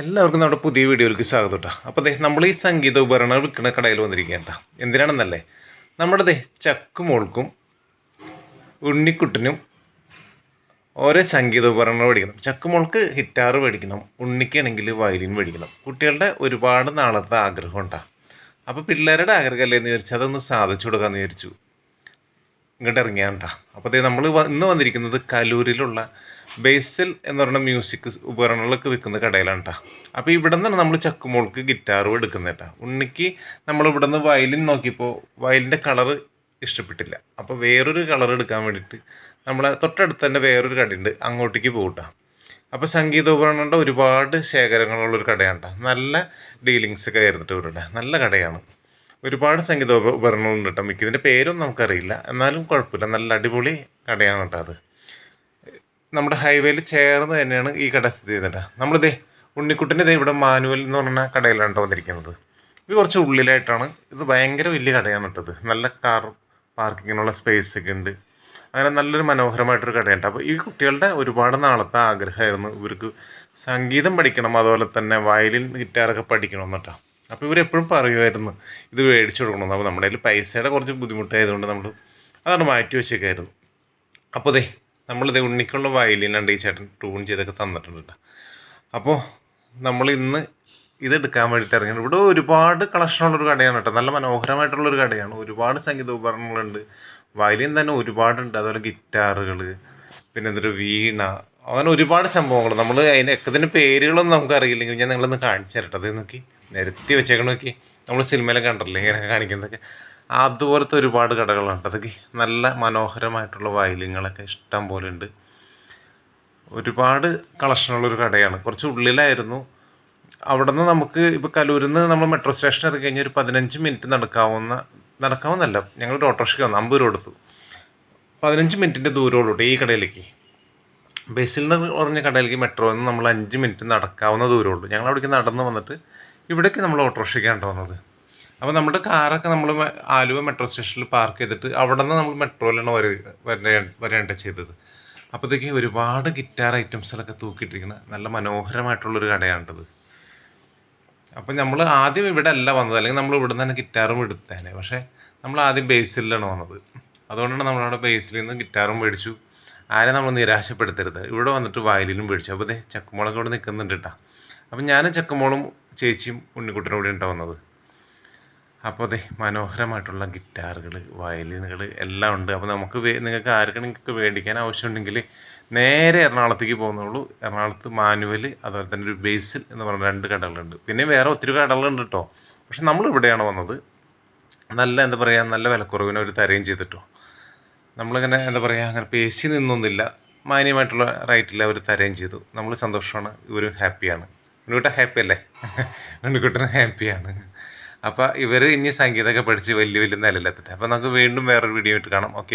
എല്ലാവർക്കും നമ്മുടെ പുതിയ വീഡിയോയിലേക്ക് സ്വാഗതം കേട്ടോ അപ്പോൾ അതെ നമ്മൾ ഈ സംഗീത ഉപകരണങ്ങൾ വിൽക്കുന്ന കടയിൽ വന്നിരിക്കുകയാണ് കേട്ടോ എന്തിനാണെന്നല്ലേ? നമ്മുടെ ചക്കുമോൾക്കും ഉണ്ണിക്കുട്ടനും ഓരോ സംഗീത ഉപകരണങ്ങൾ മേടിക്കണം. ചക്കുമോൾക്ക് ഹിറ്റാർ മേടിക്കണം ഉണ്ണിക്കാണെങ്കിൽ വയലിൻ മേടിക്കണം. കുട്ടികളുടെ ഒരുപാട് നാളത്തെ ആഗ്രഹം ഉണ്ടാ അപ്പോൾ പിള്ളേരുടെ ആഗ്രഹമല്ലേ എന്ന് വിചാരിച്ചു അതൊന്ന് സാധിച്ചു കൊടുക്കാമെന്ന് വിചാരിച്ചു. ഇങ്ങോട്ട് ഇറങ്ങിയാണ്ടാ അപ്പോൾ നമ്മൾ ഇന്ന് വന്നിരിക്കുന്നത് കലൂരിലുള്ള ബേസൽ എന്ന് പറയുന്ന മ്യൂസിക് ഉപകരണങ്ങളൊക്കെ വിൽക്കുന്ന കടയിലാണ് കേട്ടോ അപ്പോൾ ഇവിടെ നിന്നാണ് നമ്മൾ ചക്കുമോൾക്ക് ഗിറ്റാറും എടുക്കുന്നത് കേട്ടോ ഉണ്ണിക്ക് നമ്മൾ ഇവിടെ നിന്ന് വയലിൻ നോക്കിയപ്പോൾ വയലിന്റെ കളറ് ഇഷ്ടപ്പെട്ടില്ല. അപ്പോൾ വേറൊരു കളർ എടുക്കാൻ വേണ്ടിയിട്ട് നമ്മളെ തൊട്ടടുത്ത് തന്നെ വേറൊരു കടയുണ്ട്. അങ്ങോട്ടേക്ക് പോകട്ടോ അപ്പോൾ സംഗീതോപകരണങ്ങളുടെ ഒരുപാട് ശേഖരങ്ങളുള്ളൊരു കടയാണ് കേട്ടോ നല്ല ഡീലിങ്സ് ഒക്കെ ആയിരുന്നിട്ട് ഇവിടെ നല്ല കടയാണ്. ഒരുപാട് സംഗീത ഉപ- ഉപകരണങ്ങളുണ്ട് കേട്ടോ മിക്കതിന്റെ പേരൊന്നും നമുക്കറിയില്ല. എന്നാലും കുഴപ്പമില്ല. നല്ല അടിപൊളി കടയാണ് കേട്ടോ അത്. നമ്മുടെ ഹൈവേയിൽ ചേർന്ന് തന്നെയാണ് ഈ കട സ്ഥിതി ചെയ്യുന്നത് നമ്മളിതേ ഉണ്ണിക്കുട്ടിന്റെ ഇതേ ഇവിടെ മാനുവൽ എന്ന് പറഞ്ഞ കടയിലാണ് കേട്ടോ വന്നിരിക്കുന്നത്. ഇത് കുറച്ച് ഉള്ളിലായിട്ടാണ്. ഇത് ഭയങ്കര വലിയ കടയാണ് കേട്ടത് നല്ല കാർ പാർക്കിങ്ങിനുള്ള സ്പേസ് ഒക്കെ ഉണ്ട്. അങ്ങനെ നല്ലൊരു മനോഹരമായിട്ടൊരു കടയുണ്ട് അപ്പോൾ ഈ കുട്ടികളുടെ ഒരുപാട് നാളത്തെ ആഗ്രഹമായിരുന്നു ഇവർക്ക് സംഗീതം പഠിക്കണം അതുപോലെ തന്നെ വയലിൻ ഗിറ്റാറൊക്കെ പഠിക്കണം എന്നിട്ടാ അപ്പോൾ ഇവരെപ്പോഴും പറയുമായിരുന്നു ഇത് മേടിച്ചു കൊടുക്കണം അപ്പോൾ നമ്മുടെ കയ്യിൽ പൈസയുടെ കുറച്ച് ബുദ്ധിമുട്ടായതുകൊണ്ട് നമ്മൾ അതാണ് മാറ്റി വെച്ചേക്കായിരുന്നു. അപ്പോൾ ദേ നമ്മളിത് ഉണ്ണിക്കുള്ള വയലിനാണ്ട് ഈ ചേട്ടൻ ട്യൂൺ ചെയ്തൊക്കെ തന്നിട്ടുണ്ട് അപ്പോൾ നമ്മൾ ഇന്ന് ഇത് എടുക്കാൻ വേണ്ടിയിട്ട് ഇറങ്ങി ഇവിടെ ഒരുപാട് കളക്ഷനുള്ളൊരു കടയാണ് കേട്ടോ നല്ല മനോഹരമായിട്ടുള്ളൊരു കടയാണ്. ഒരുപാട് സംഗീത ഉപകരണങ്ങളുണ്ട്. വയലിൻ തന്നെ ഒരുപാടുണ്ട്. അതുപോലെ ഗിറ്റാറുകൾ പിന്നെ എന്തൊരു വീണ അങ്ങനെ ഒരുപാട് സംഭവങ്ങൾ നമ്മൾ അതിന് എക്കതിന്റെ പേരുകളൊന്നും നമുക്ക് അറിയില്ലെങ്കിൽ ഞാൻ നിങ്ങളൊന്ന് കാണിച്ചു തരട്ടെ. അത് നോക്കി നിരത്തി വെച്ചേക്കണ നോക്കി. നമ്മൾ സിനിമയിലൊക്കെ കണ്ടല്ലേ ഇങ്ങനെ കാണിക്കുന്നതൊക്കെ. അതുപോലത്തെ ഒരുപാട് കടകളുണ്ട്. അതൊക്കെ നല്ല മനോഹരമായിട്ടുള്ള വയലിങ്ങളൊക്കെ ഇഷ്ടം പോലെ ഉണ്ട്. ഒരുപാട് കളക്ഷനുള്ളൊരു കടയാണ്. കുറച്ച് ഉള്ളിലായിരുന്നു. അവിടെ നിന്ന് നമുക്ക് ഇപ്പോൾ കലൂരിൽ നിന്ന് നമ്മൾ മെട്രോ സ്റ്റേഷൻ ഇറങ്ങി കഴിഞ്ഞാൽ ഒരു പതിനഞ്ച് മിനിറ്റ് നടക്കാവുന്ന നടക്കാവുന്നല്ല. ഞങ്ങൾ ഒരു ഓട്ടോറിക്ഷയ്ക്ക് വന്നു. അമ്പത് രൂപ കൊടുത്തു പതിനഞ്ച് മിനിറ്റിന്റെ ദൂരമുള്ളൂ ഈ കടയിലേക്ക്. ബസ്സിൽ നിന്ന് പറഞ്ഞ കടയിലേക്ക് മെട്രോ നിന്ന് നമ്മൾ അഞ്ച് മിനിറ്റ് നടക്കാവുന്ന ദൂരമുള്ളൂ ഞങ്ങൾ അവിടേക്ക് നടന്ന് വന്നിട്ട് ഇവിടേക്ക് നമ്മൾ ഓട്ടോറിക്ഷയ്ക്കാണ് വന്നത്. അപ്പോൾ നമ്മുടെ കാറൊക്കെ നമ്മൾ ആലുവ മെട്രോ സ്റ്റേഷനിൽ പാർക്ക് ചെയ്തിട്ട് അവിടെ നിന്ന് നമ്മൾ മെട്രോയിലാണ് വര വരേ വരേണ്ട ചെയ്തത്. അപ്പോഴത്തേക്ക് ഒരുപാട് ഗിറ്റാർ ഐറ്റംസുകളൊക്കെ തൂക്കിയിട്ടിരിക്കുന്ന നല്ല മനോഹരമായിട്ടുള്ളൊരു കടയാണിത് അപ്പം നമ്മൾ ആദ്യം ഇവിടെ അല്ല വന്നത്. അല്ലെങ്കിൽ നമ്മൾ ഇവിടെ തന്നെ ഗിറ്റാറും എടുത്തേനെ. പക്ഷേ നമ്മൾ ആദ്യം ബേസിലാണ് വന്നത്. അതുകൊണ്ടാണ് നമ്മളവിടെ ബേസിൽ നിന്ന് ഗിറ്റാറും മേടിച്ചു. ആരെ നമ്മൾ നിരാശപ്പെടുത്തരുത്. ഇവിടെ വന്നിട്ട് വയലിനും മേടിച്ചു. അപ്പോൾ ദേ ചക്കുമോളൊക്കെ ഇവിടെ നിൽക്കുന്നുണ്ട് കേട്ടോ അപ്പം ഞാനും ചക്കുമോളും ചേച്ചിയും ഉണ്ണിക്കുട്ടനും കൂടി ഉണ്ടാ വന്നത്. അപ്പോൾ അതെ മനോഹരമായിട്ടുള്ള ഗിറ്റാറുകൾ വയലിനുകൾ എല്ലാം ഉണ്ട്. അപ്പോൾ നമുക്ക് നിങ്ങൾക്ക് ആർക്കെങ്കിലും മേടിക്കാൻ ആവശ്യമുണ്ടെങ്കിൽ നേരെ എറണാകുളത്തേക്ക് പോകുന്നുള്ളൂ. എറണാകുളത്ത് മാനുവൽ അതുപോലെ തന്നെ ഒരു ബേസിൽ എന്ന് പറഞ്ഞ രണ്ട് കടകളുണ്ട്. പിന്നെ വേറെ ഒത്തിരി കടകളുണ്ട് കേട്ടോ പക്ഷെ നമ്മൾ ഇവിടെയാണ് വന്നത്. നല്ല എന്താ പറയുക നല്ല വിലക്കുറവിനെ ഒരു തരയും ചെയ്തിട്ടോ. നമ്മളിങ്ങനെ എന്താ പറയുക അങ്ങനെ പേശി നിന്നൊന്നുമില്ല. മാന്യമായിട്ടുള്ള റൈറ്റിൽ അവർ തരയും ചെയ്തു. നമ്മൾ സന്തോഷമാണ്. ഇവരും ഹാപ്പിയാണ്. ഉണ്ണിക്കുട്ടൻ ഹാപ്പി അല്ലേ ഉണ്ണിക്കുട്ടൻ ഹാപ്പിയാണ്. അപ്പോൾ ഇവർ ഇനി സംഗീതമൊക്കെ പഠിച്ച് വലിയ വലിയ നിലയിലെത്തട്ടെ. അപ്പോൾ നമുക്ക് വീണ്ടും വേറൊരു വീഡിയോ ആയിട്ട് കാണാം. ഓക്കെ